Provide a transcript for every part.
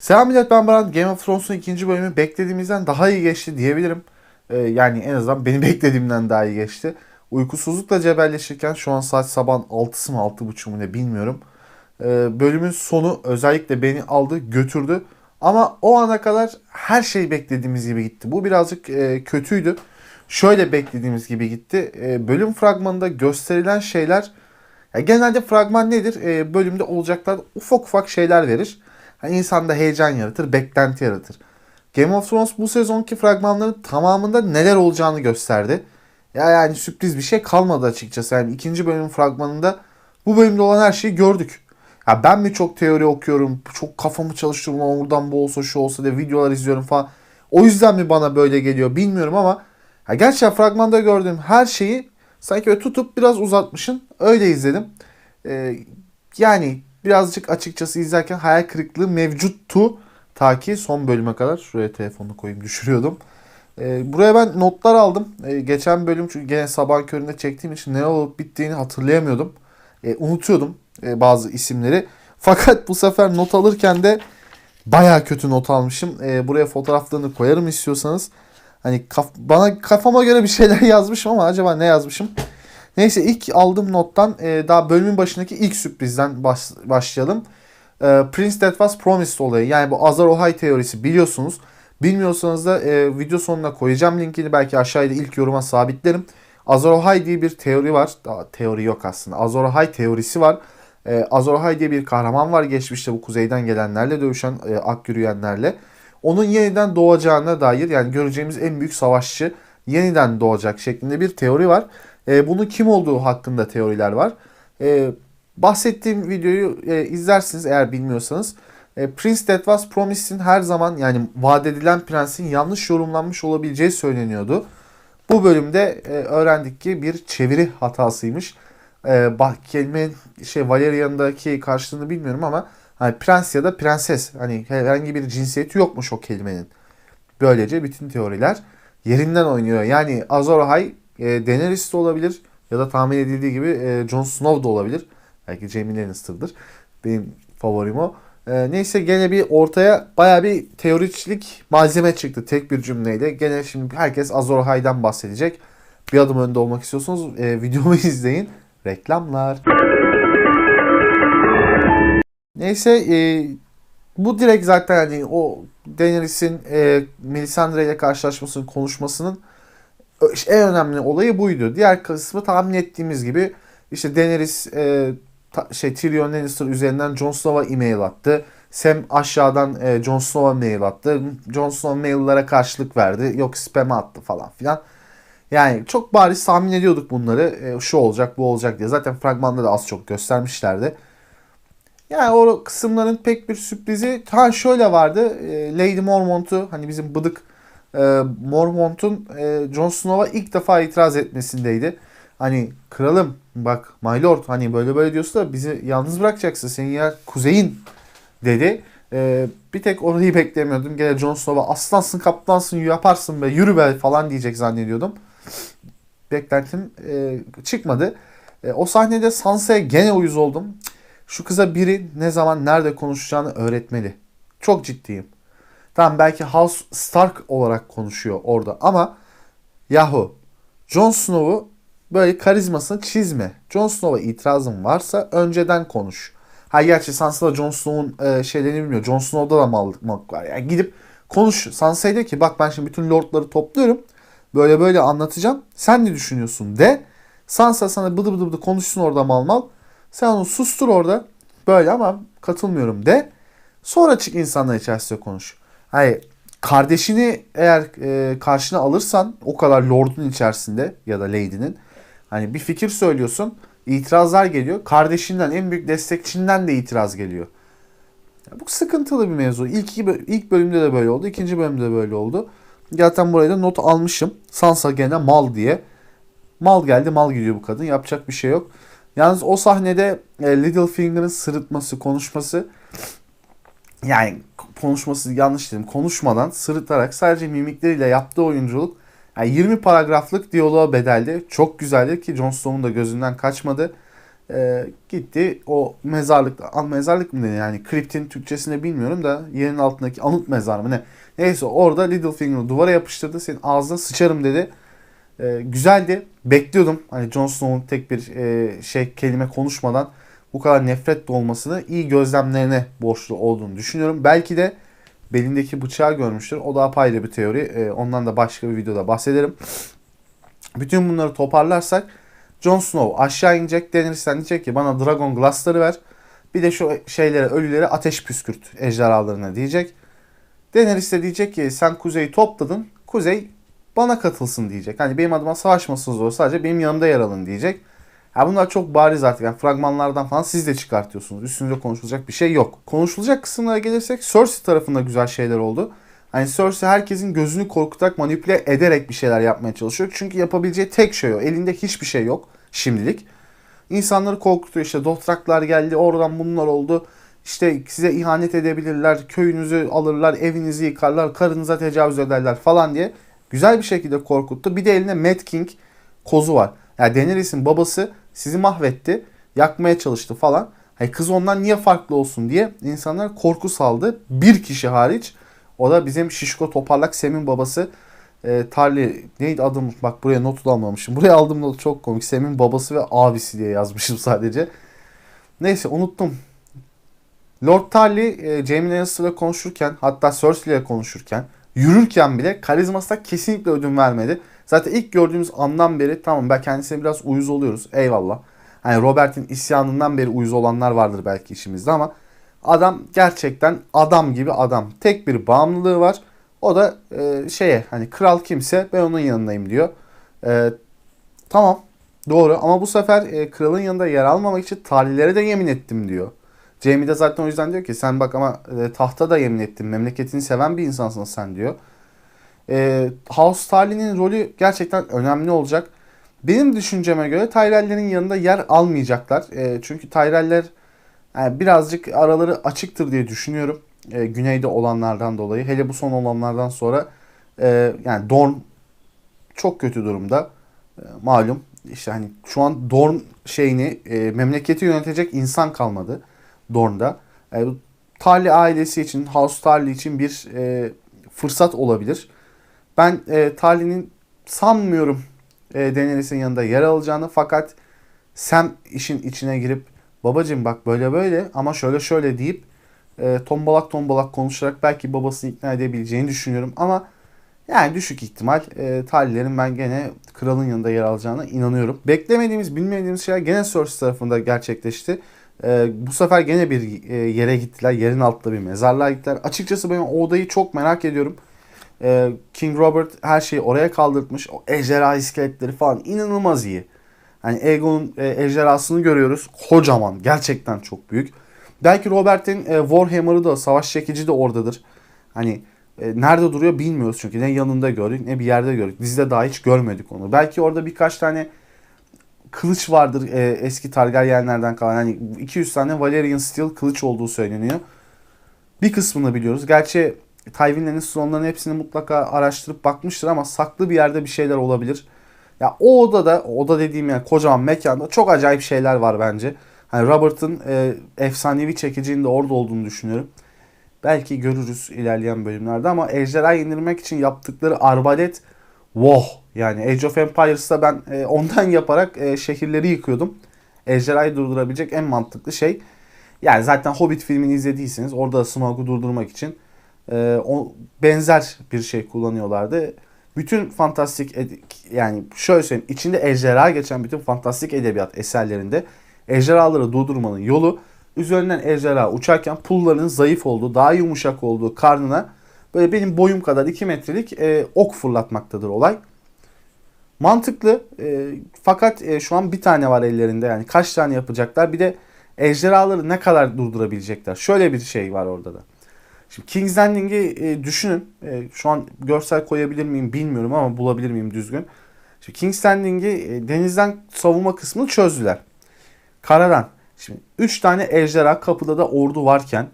Selam millet ben Baran. Game of Thrones'un ikinci bölümü beklediğimizden daha iyi geçti diyebilirim. Ee, yani en azından benim beklediğimden daha iyi geçti. Uykusuzlukla cebelleşirken şu an saat sabahın 6'sı mı 6.30 mu ne bilmiyorum. Ee, bölümün sonu özellikle beni aldı götürdü. Ama o ana kadar her şey beklediğimiz gibi gitti. Bu birazcık e, kötüydü. Şöyle beklediğimiz gibi gitti. E, bölüm fragmanında gösterilen şeyler ya genelde fragman nedir? E, bölümde olacaklar ufak ufak şeyler verir. Yani insanda heyecan yaratır, beklenti yaratır. Game of Thrones bu sezonki fragmanların tamamında neler olacağını gösterdi. Ya yani sürpriz bir şey kalmadı açıkçası. Yani ikinci bölümün fragmanında bu bölümde olan her şeyi gördük. Ya ben mi çok teori okuyorum, çok kafamı çalıştırıyorum, oradan bu olsa şu olsa diye videolar izliyorum falan. O yüzden mi bana böyle geliyor bilmiyorum ama ya gerçekten fragmanda gördüğüm her şeyi sanki böyle tutup biraz uzatmışın. Öyle izledim. Ee, yani birazcık açıkçası izlerken hayal kırıklığı mevcuttu. Ta ki son bölüme kadar. Şuraya telefonu koyayım düşürüyordum. Ee, buraya ben notlar aldım. Ee, geçen bölüm çünkü gene sabah köründe çektiğim için ne olup bittiğini hatırlayamıyordum. Ee, unutuyordum e, bazı isimleri. Fakat bu sefer not alırken de baya kötü not almışım. Ee, buraya fotoğraflarını koyarım istiyorsanız. Hani kaf- bana kafama göre bir şeyler yazmışım ama acaba ne yazmışım? Neyse ilk aldığım nottan e, daha bölümün başındaki ilk sürprizden baş- başlayalım. E, Prince That Was Promised olayı. Yani bu Azar Ohai teorisi biliyorsunuz. Bilmiyorsanız da e, video sonuna koyacağım linkini. Belki aşağıda ilk yoruma sabitlerim. Azor Ahai diye bir teori var. Daha teori yok aslında. Azor Ahai teorisi var. E, Azor Ahai diye bir kahraman var geçmişte bu kuzeyden gelenlerle dövüşen e, ak yürüyenlerle. Onun yeniden doğacağına dair yani göreceğimiz en büyük savaşçı yeniden doğacak şeklinde bir teori var. E, bunun kim olduğu hakkında teoriler var. E, bahsettiğim videoyu e, izlersiniz eğer bilmiyorsanız. E, Prince That Was Promised'in her zaman yani vaat edilen prensin yanlış yorumlanmış olabileceği söyleniyordu. Bu bölümde e, öğrendik ki bir çeviri hatasıymış. E, bak kelime şey Valerian'daki karşılığını bilmiyorum ama hani prens ya da prenses hani herhangi bir cinsiyeti yokmuş o kelimenin. Böylece bütün teoriler yerinden oynuyor. Yani Azor Ahai e, Daenerys de olabilir ya da tahmin edildiği gibi e, Jon Snow da olabilir. Belki Jaime Lannister'dır. Benim favorim o. E, neyse gene bir ortaya baya bir teoriçilik malzeme çıktı tek bir cümleyle. Gene şimdi herkes Azor Ahai'den bahsedecek. Bir adım önde olmak istiyorsanız e, videomu izleyin. Reklamlar. Neyse e, bu direkt zaten hani o Daenerys'in e, Melisandre ile karşılaşmasının konuşmasının en önemli olayı buydu. Diğer kısmı tahmin ettiğimiz gibi işte Daenerys e, ta, şey Tyrion Lannister üzerinden Jon Snow'a e-mail attı. Sam aşağıdan e, Jon Snow'a mail attı. Jon Snow maillere karşılık verdi. Yok spam attı falan filan. Yani çok bariz tahmin ediyorduk bunları. E, şu olacak, bu olacak diye. Zaten fragmanda da az çok göstermişlerdi. Yani o kısımların pek bir sürprizi. Ha şöyle vardı. E, Lady Mormont'u hani bizim bıdık e, Mormont'un e, Jon Snow'a ilk defa itiraz etmesindeydi. Hani kralım bak my lord hani böyle böyle diyorsa da bizi yalnız bırakacaksın. Senin yer kuzeyin dedi. E, bir tek orayı beklemiyordum. Gene Jon Snow'a aslansın kaplansın yaparsın be yürü be falan diyecek zannediyordum. Beklentim e, çıkmadı. E, o sahnede Sansa'ya gene uyuz oldum. Şu kıza biri ne zaman nerede konuşacağını öğretmeli. Çok ciddiyim. Tamam belki House Stark olarak konuşuyor orada ama yahu Jon Snow'u böyle karizmasını çizme. Jon Snow'a itirazın varsa önceden konuş. Ha gerçi Sansa da Jon Snow'un e, şeylerini bilmiyor. Jon Snow'da da mallık mallık var. Yani gidip konuş. Sansa'ya de ki bak ben şimdi bütün lordları topluyorum. Böyle böyle anlatacağım. Sen ne düşünüyorsun de. Sansa sana bıdı bıdı bıdı konuşsun orada mal mal. Sen onu sustur orada. Böyle ama katılmıyorum de. Sonra çık insanlar içerisinde konuş. Hayır kardeşini eğer e, karşına alırsan o kadar lordun içerisinde ya da lady'nin hani bir fikir söylüyorsun itirazlar geliyor. Kardeşinden en büyük destekçinden de itiraz geliyor. Ya bu sıkıntılı bir mevzu. İlk, ilk bölümde de böyle oldu. ikinci bölümde de böyle oldu. Zaten buraya da not almışım. Sansa gene mal diye. Mal geldi mal gidiyor bu kadın. Yapacak bir şey yok. Yalnız o sahnede e, Littlefinger'ın sırıtması, konuşması yani konuşması yanlış dedim. Konuşmadan sırıtarak sadece mimikleriyle yaptığı oyunculuk yani 20 paragraflık diyaloğa bedeldi. Çok güzeldi ki Jon Snow'un da gözünden kaçmadı. e, gitti. O mezarlık an mezarlık mı deniyor yani? Kriptin Türkçesini bilmiyorum da yerin altındaki anıt mezar mı ne? Neyse orada Littlefinger'ı duvara yapıştırdı. Senin ağzına sıçarım dedi. E, güzeldi. Bekliyordum. Hani Jon Snow'un tek bir e, şey kelime konuşmadan bu kadar nefret olmasını iyi gözlemlerine borçlu olduğunu düşünüyorum belki de belindeki bıçağı görmüştür o da apayrı bir teori e, ondan da başka bir videoda bahsederim bütün bunları toparlarsak Jon Snow aşağı inecek denirsen diyecek ki bana Dragon Glass'ları ver. Bir de şu şeylere ölülere ateş püskürt ejderhalarına diyecek. Daenerys de diyecek ki sen kuzeyi topladın. Kuzey bana katılsın diyecek. Hani benim adıma savaşmasınız o sadece benim yanımda yer alın diyecek. Ha bunlar çok bariz artık. Yani fragmanlardan falan siz de çıkartıyorsunuz. Üstünde konuşulacak bir şey yok. Konuşulacak kısımlara gelirsek Cersei tarafında güzel şeyler oldu. Hani Cersei herkesin gözünü korkutarak manipüle ederek bir şeyler yapmaya çalışıyor. Çünkü yapabileceği tek şey o. Elinde hiçbir şey yok şimdilik. İnsanları korkutuyor işte Dothraklar geldi oradan bunlar oldu. İşte size ihanet edebilirler, köyünüzü alırlar, evinizi yıkarlar, karınıza tecavüz ederler falan diye güzel bir şekilde korkuttu. Bir de eline Mad King kozu var. Yani Daenerys'in babası sizi mahvetti, yakmaya çalıştı falan. Hani kız ondan niye farklı olsun diye insanlar korku saldı. Bir kişi hariç o da bizim şişko toparlak Sem'in babası e, Tarli neydi adım bak buraya not almamışım. Buraya aldığım not çok komik. Sem'in babası ve abisi diye yazmışım sadece. Neyse unuttum. Lord Tarly e, Jaime Lannister'la konuşurken hatta Cersei ile konuşurken yürürken bile karizmasına kesinlikle ödün vermedi. Zaten ilk gördüğümüz andan beri tamam ben kendisine biraz uyuz oluyoruz. Eyvallah. Hani Robert'in isyanından beri uyuz olanlar vardır belki işimizde ama adam gerçekten adam gibi adam. Tek bir bağımlılığı var. O da e, şeye hani kral kimse ben onun yanındayım diyor. E, tamam doğru ama bu sefer e, kralın yanında yer almamak için talilere de yemin ettim diyor. Jamie de zaten o yüzden diyor ki sen bak ama e, tahta da yemin ettin. Memleketini seven bir insansın sen diyor. E, House Tarly'nin rolü gerçekten önemli olacak. Benim düşünceme göre Tyrell'lerin yanında yer almayacaklar. E, çünkü Tyrell'ler yani birazcık araları açıktır diye düşünüyorum. E, güneyde olanlardan dolayı. Hele bu son olanlardan sonra e, yani Dorn çok kötü durumda. E, malum işte hani şu an Dorn şeyini e, memleketi yönetecek insan kalmadı Dorn'da. E, Tarly ailesi için, House Tarly için bir e, fırsat olabilir. Ben e, Tarly'nin sanmıyorum e, Daenerys'in yanında yer alacağını fakat Sam işin içine girip babacım bak böyle böyle ama şöyle şöyle deyip e, tombalak tombalak konuşarak belki babasını ikna edebileceğini düşünüyorum ama yani düşük ihtimal e, Talilerin ben gene kralın yanında yer alacağına inanıyorum. Beklemediğimiz, bilmediğimiz şeyler gene Cersei tarafında gerçekleşti. E, bu sefer gene bir e, yere gittiler. Yerin altında bir mezarlığa gittiler. Açıkçası ben o odayı çok merak ediyorum. E, King Robert her şeyi oraya kaldırmış. O ejderha iskeletleri falan inanılmaz iyi. Hani Aegon'un e, ejderhasını görüyoruz. Kocaman. Gerçekten çok büyük. Belki Robert'in e, Warhammer'ı da savaş çekici de oradadır. Hani e, nerede duruyor bilmiyoruz çünkü. Ne yanında gördük ne bir yerde gördük. Dizide daha hiç görmedik onu. Belki orada birkaç tane kılıç vardır e, eski Targaryenlerden kalan. Hani 200 tane Valerian Steel kılıç olduğu söyleniyor. Bir kısmını biliyoruz. Gerçi Tywin onların hepsini mutlaka araştırıp bakmıştır ama saklı bir yerde bir şeyler olabilir. Ya o odada, oda dediğim yani kocaman mekanda çok acayip şeyler var bence. Hani Robert'ın e, efsanevi çekicinin de orada olduğunu düşünüyorum. Belki görürüz ilerleyen bölümlerde ama ejderha indirmek için yaptıkları arbalet wow yani Age of Empires'ta ben e, ondan yaparak e, şehirleri yıkıyordum. Ejderhayı durdurabilecek en mantıklı şey. Yani zaten Hobbit filmini izlediyseniz orada Smaug'u durdurmak için e, o benzer bir şey kullanıyorlardı. Bütün fantastik yani şöyle söyleyeyim içinde ejderha geçen bütün fantastik edebiyat eserlerinde ejderhaları durdurmanın yolu üzerinden ejderha uçarken pullarının zayıf olduğu, daha yumuşak olduğu karnına böyle benim boyum kadar 2 metrelik e, ok fırlatmaktadır olay. Mantıklı e, fakat e, şu an bir tane var ellerinde yani kaç tane yapacaklar bir de ejderhaları ne kadar durdurabilecekler. Şöyle bir şey var orada da. Şimdi King's Landing'i e, düşünün. E, şu an görsel koyabilir miyim bilmiyorum ama bulabilir miyim düzgün. Şimdi King's Landing'i e, denizden savunma kısmını çözdüler. Karadan. Şimdi 3 tane ejderha kapıda da ordu varken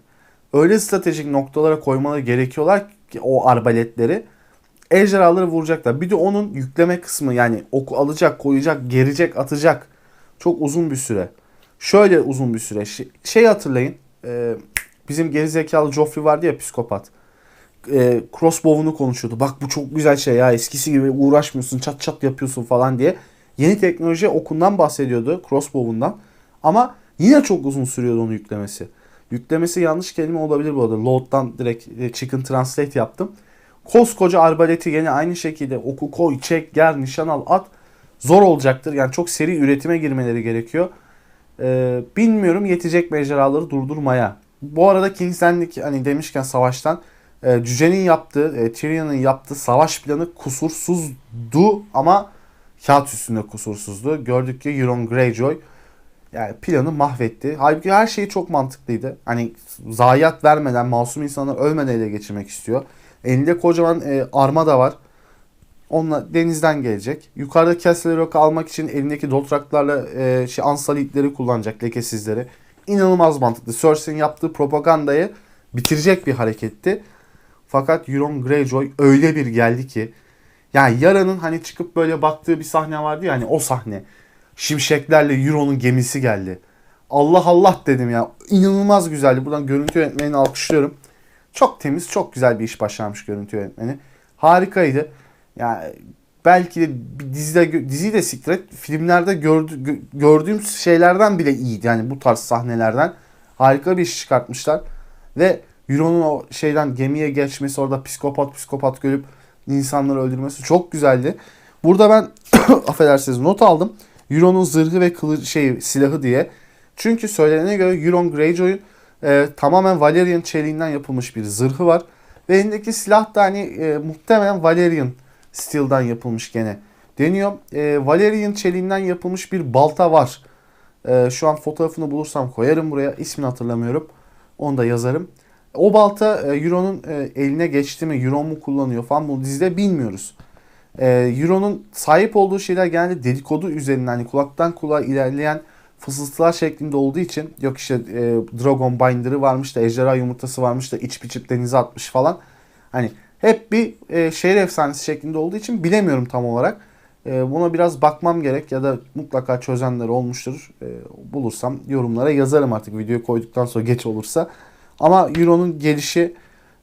öyle stratejik noktalara koymaları gerekiyorlar ki o arbaletleri ejderhaları vuracaklar. Bir de onun yükleme kısmı yani oku alacak, koyacak, gerecek, atacak. Çok uzun bir süre. Şöyle uzun bir süre. Şey, şey hatırlayın. E, bizim gerizekalı Joffrey vardı ya psikopat. E, crossbow'unu konuşuyordu. Bak bu çok güzel şey ya eskisi gibi uğraşmıyorsun çat çat yapıyorsun falan diye. Yeni teknoloji okundan bahsediyordu crossbow'undan. Ama yine çok uzun sürüyordu onu yüklemesi. Yüklemesi yanlış kelime olabilir bu arada. Load'dan direkt e, chicken translate yaptım. Koskoca arbaleti yine aynı şekilde oku koy, çek, gel, nişan al, at. Zor olacaktır. Yani çok seri üretime girmeleri gerekiyor. Ee, bilmiyorum yetecek mecraları durdurmaya. Bu arada King's Landing hani demişken savaştan e, Cüce'nin yaptığı, e, Tyrion'un yaptığı savaş planı kusursuzdu ama kağıt üstünde kusursuzdu. Gördük ki Euron Greyjoy yani planı mahvetti. Halbuki her şey çok mantıklıydı. Hani zayiat vermeden, masum insanları ölmeden ele geçirmek istiyor. Elinde kocaman e, arma da var. Onunla denizden gelecek. Yukarıda Castle Rock'u almak için elindeki dotraklarla e, şey ansalitleri kullanacak, lekesizleri. İnanılmaz mantıklı. Cersei'nin yaptığı propagandayı bitirecek bir hareketti. Fakat Euron Greyjoy öyle bir geldi ki yani Yara'nın hani çıkıp böyle baktığı bir sahne vardı ya hani o sahne. Şimşeklerle Euron'un gemisi geldi. Allah Allah dedim ya. İnanılmaz güzeldi. Buradan görüntü yönetmenini alkışlıyorum. Çok temiz, çok güzel bir iş başarmış görüntü yönetmeni. Harikaydı. Yani belki de dizide diziyi de siktir filmlerde gördü, gö- gördüğüm şeylerden bile iyiydi. Yani bu tarz sahnelerden harika bir iş çıkartmışlar. Ve Euron'un o şeyden gemiye geçmesi orada psikopat psikopat görüp insanları öldürmesi çok güzeldi. Burada ben affedersiniz not aldım. Euron'un zırhı ve kılıç şey silahı diye. Çünkü söylenene göre Euron Greyjoy'un e, tamamen Valerian çeliğinden yapılmış bir zırhı var. Ve elindeki silah da hani e, muhtemelen Valerian Steel'dan yapılmış gene deniyor. E, Valerian çeliğinden yapılmış bir balta var. E, şu an fotoğrafını bulursam koyarım buraya. İsmini hatırlamıyorum. Onu da yazarım. O balta e, Euron'un e, eline geçti mi, Euron mu kullanıyor falan bu dizide bilmiyoruz. E, Euron'un sahip olduğu şeyler genelde dedikodu üzerinden hani kulaktan kulağa ilerleyen fısıltılar şeklinde olduğu için yok işte e, Dragon Binder'ı varmış da ejderha yumurtası varmış da iç biçip denize atmış falan. Hani hep bir e, şehir efsanesi şeklinde olduğu için bilemiyorum tam olarak. E, buna biraz bakmam gerek ya da mutlaka çözenler olmuştur. E, bulursam yorumlara yazarım artık videoyu koyduktan sonra geç olursa. Ama Euro'nun gelişi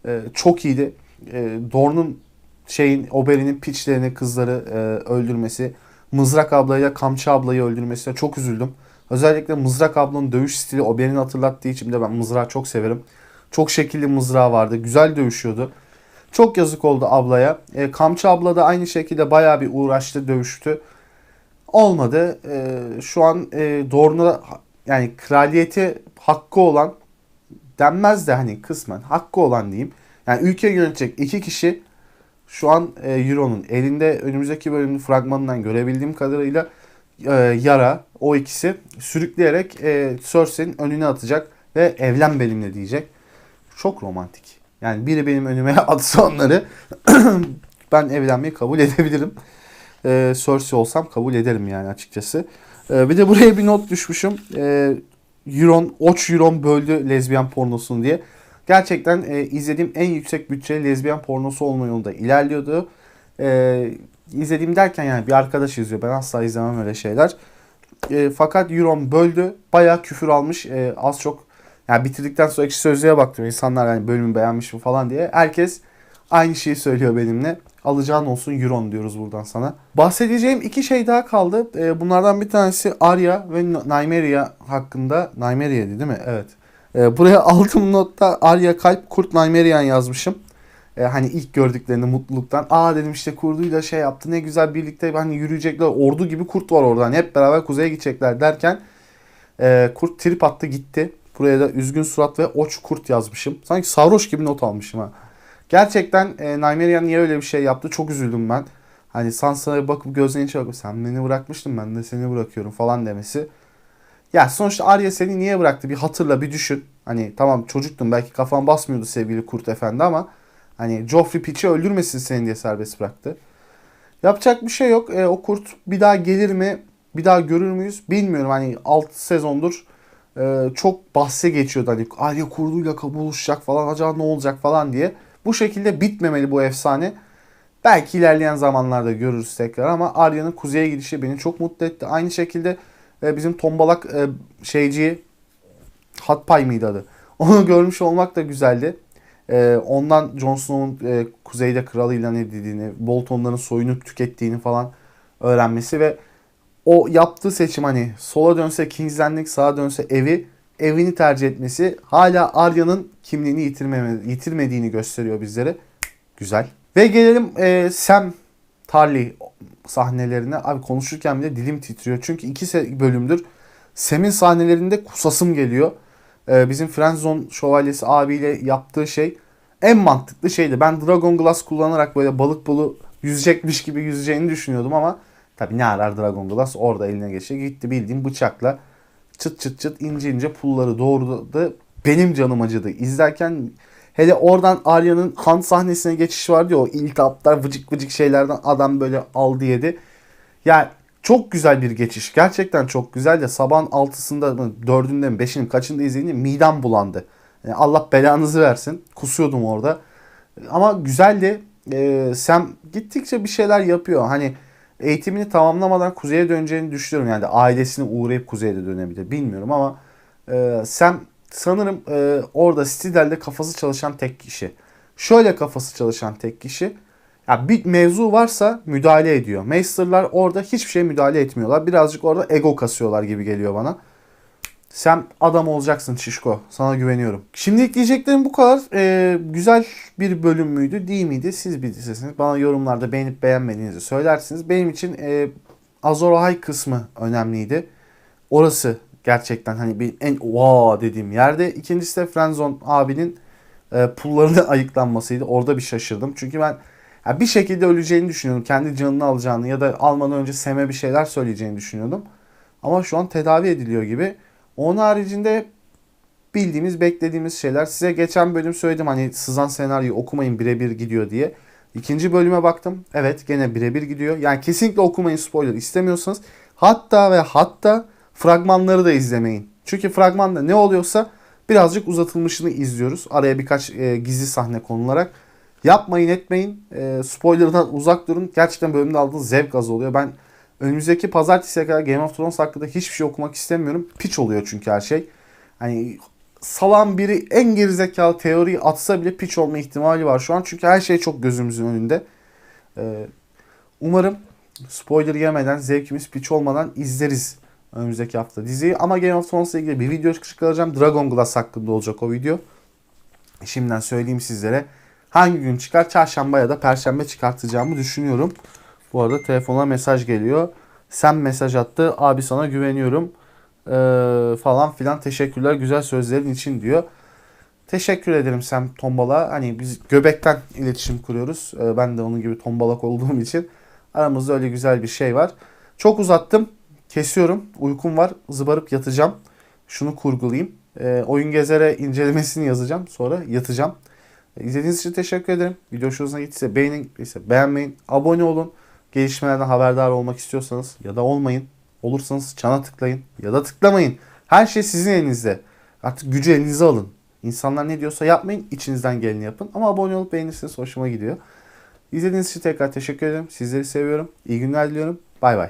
e, çok iyiydi. E, Dorne'un şeyin Oberyn'in piçlerini kızları e, öldürmesi, Mızrak ablayla Kamçı ablayı öldürmesine çok üzüldüm. Özellikle Mızrak ablanın dövüş stili Oberyn'i hatırlattığı için de ben Mızrak'ı çok severim. Çok şekilli mızrağı vardı. Güzel dövüşüyordu. Çok yazık oldu ablaya. E, Kamçı abla da aynı şekilde bayağı bir uğraştı, dövüştü. Olmadı. E, şu an e, Dorne'a yani kraliyeti hakkı olan denmez de hani kısmen hakkı olan diyeyim. Yani ülke yönetecek iki kişi şu an e, Euro'nun elinde önümüzdeki bölümün fragmanından görebildiğim kadarıyla e, Yara o ikisi sürükleyerek e, Cersei'nin önüne atacak ve evlen benimle diyecek. Çok romantik. Yani biri benim önüme atsa onları ben evlenmeyi kabul edebilirim. E, Cersei olsam kabul ederim yani açıkçası. E, bir de buraya bir not düşmüşüm. E, Euron, Oç Euron böldü lezbiyen pornosunu diye. Gerçekten e, izlediğim en yüksek bütçeli lezbiyen pornosu olma yolunda ilerliyordu. E, izlediğim derken yani bir arkadaş izliyor. Ben asla izlemem öyle şeyler. E, fakat Euron böldü. Bayağı küfür almış. E, az çok yani bitirdikten sonra ekşi sözlüğe baktım. İnsanlar yani bölümü beğenmiş mi falan diye. Herkes aynı şeyi söylüyor benimle. Alacağın olsun Euron diyoruz buradan sana. Bahsedeceğim iki şey daha kaldı. E, bunlardan bir tanesi Arya ve Nymeria hakkında. Nymeria'ydı değil mi? Evet. E, buraya aldığım notta Arya Kalp Kurt Nymerian yazmışım. E, hani ilk gördüklerini mutluluktan. Aa dedim işte kurduyla şey yaptı ne güzel birlikte hani yürüyecekler. Ordu gibi kurt var orada. Hani hep beraber kuzeye gidecekler derken kurt trip attı gitti. Buraya da üzgün surat ve oç kurt yazmışım. Sanki sarhoş gibi not almışım ha. Gerçekten e, Nymerian niye öyle bir şey yaptı çok üzüldüm ben. Hani Sansa'ya bakıp gözlerini çabuk sen beni bırakmıştın ben de seni bırakıyorum falan demesi. Ya sonuçta Arya seni niye bıraktı bir hatırla bir düşün. Hani tamam çocuktun belki kafan basmıyordu sevgili Kurt Efendi ama hani Joffrey piçi öldürmesin seni diye serbest bıraktı. Yapacak bir şey yok. E, o kurt bir daha gelir mi? Bir daha görür müyüz? Bilmiyorum. Hani 6 sezondur e, çok bahse geçiyordu. Hani Arya kurduyla buluşacak falan. Acaba ne olacak falan diye. Bu şekilde bitmemeli bu efsane. Belki ilerleyen zamanlarda görürüz tekrar ama Arya'nın kuzeye gidişi beni çok mutlu etti. Aynı şekilde e, bizim tombalak e, şeyciyi Hot Pie mıydı adı? Onu görmüş olmak da güzeldi. E, ondan Jon Snow'un e, kuzeyde kral ilan edildiğini, Boltonların soyunu tükettiğini falan öğrenmesi ve o yaptığı seçim hani sola dönse King's Landing, sağa dönse evi, evini tercih etmesi hala Arya'nın kimliğini yitirmeme, yitirmediğini gösteriyor bizlere. Güzel. Ve gelelim e, Sam Tarly sahnelerine. Abi konuşurken bile dilim titriyor. Çünkü iki bölümdür Sam'in sahnelerinde kusasım geliyor. E, bizim Friendzone şövalyesi abiyle yaptığı şey en mantıklı şeydi. Ben Dragon Glass kullanarak böyle balık bulu yüzecekmiş gibi yüzeceğini düşünüyordum ama tabii ne arar Dragon Glass orada eline geçti. Gitti bildiğim bıçakla çıt çıt çıt ince ince pulları doğradı. Benim canım acıdı. İzlerken hele oradan Arya'nın kan sahnesine geçiş vardı ya o iltihaplar vıcık vıcık şeylerden adam böyle aldı yedi. Yani çok güzel bir geçiş. Gerçekten çok güzel de sabahın altısında mı, dördünde mi beşinin kaçında izleyince midem bulandı. Yani Allah belanızı versin. Kusuyordum orada. Ama güzeldi. Ee, Sam gittikçe bir şeyler yapıyor. Hani eğitimini tamamlamadan kuzeye döneceğini düşünüyorum. Yani ailesine uğrayıp kuzeye de dönebilir. Bilmiyorum ama e, Sam sanırım e, orada Stidel'de kafası çalışan tek kişi. Şöyle kafası çalışan tek kişi. Ya bir mevzu varsa müdahale ediyor. Meister'lar orada hiçbir şeye müdahale etmiyorlar. Birazcık orada ego kasıyorlar gibi geliyor bana. Sen adam olacaksın Şişko. Sana güveniyorum. Şimdi ekleyeceklerim bu kadar. Ee, güzel bir bölüm müydü değil miydi? Siz bilirsiniz. Bana yorumlarda beğenip beğenmediğinizi söylersiniz. Benim için e, Azor Ahai kısmı önemliydi. Orası gerçekten hani bir en wow dediğim yerde. İkincisi de Frenzon abinin e, pullarının ayıklanmasıydı. Orada bir şaşırdım. Çünkü ben ya bir şekilde öleceğini düşünüyordum. Kendi canını alacağını ya da almadan önce Sem'e bir şeyler söyleyeceğini düşünüyordum. Ama şu an tedavi ediliyor gibi. Onun haricinde bildiğimiz, beklediğimiz şeyler. Size geçen bölüm söyledim hani sızan senaryoyu okumayın birebir gidiyor diye. İkinci bölüme baktım. Evet gene birebir gidiyor. Yani kesinlikle okumayın spoiler istemiyorsanız. Hatta ve hatta fragmanları da izlemeyin. Çünkü fragmanda ne oluyorsa birazcık uzatılmışını izliyoruz. Araya birkaç e, gizli sahne konularak. Yapmayın etmeyin. E, spoilerdan uzak durun. Gerçekten bölümde aldığınız zevk az oluyor. Ben önümüzdeki pazartesiye kadar Game of Thrones hakkında hiçbir şey okumak istemiyorum. Piç oluyor çünkü her şey. Hani salan biri en gerizekalı teoriyi atsa bile piç olma ihtimali var şu an. Çünkü her şey çok gözümüzün önünde. Ee, umarım spoiler yemeden, zevkimiz piç olmadan izleriz önümüzdeki hafta diziyi. Ama Game of Thrones'la ilgili bir video çıkaracağım. Dragon Glass hakkında olacak o video. Şimdiden söyleyeyim sizlere. Hangi gün çıkar? Çarşamba ya da Perşembe çıkartacağımı düşünüyorum. Bu arada telefona mesaj geliyor. Sen mesaj attı. Abi sana güveniyorum. Ee, falan filan teşekkürler güzel sözlerin için diyor. Teşekkür ederim Sam Tombala. Hani biz göbekten iletişim kuruyoruz. Ee, ben de onun gibi tombalak olduğum için aramızda öyle güzel bir şey var. Çok uzattım. Kesiyorum. Uykum var. Zıbarıp yatacağım. Şunu kurgulayayım. Ee, oyun gezere incelemesini yazacağım. Sonra yatacağım. İzlediğiniz için teşekkür ederim. Video hoşunuza gittiyse beğenin, ise beğenmeyin, abone olun. Gelişmelerden haberdar olmak istiyorsanız ya da olmayın. Olursanız çana tıklayın ya da tıklamayın. Her şey sizin elinizde. Artık gücü elinize alın. İnsanlar ne diyorsa yapmayın. içinizden geleni yapın. Ama abone olup beğenirseniz hoşuma gidiyor. İzlediğiniz için tekrar teşekkür ederim. Sizleri seviyorum. İyi günler diliyorum. Bay bay.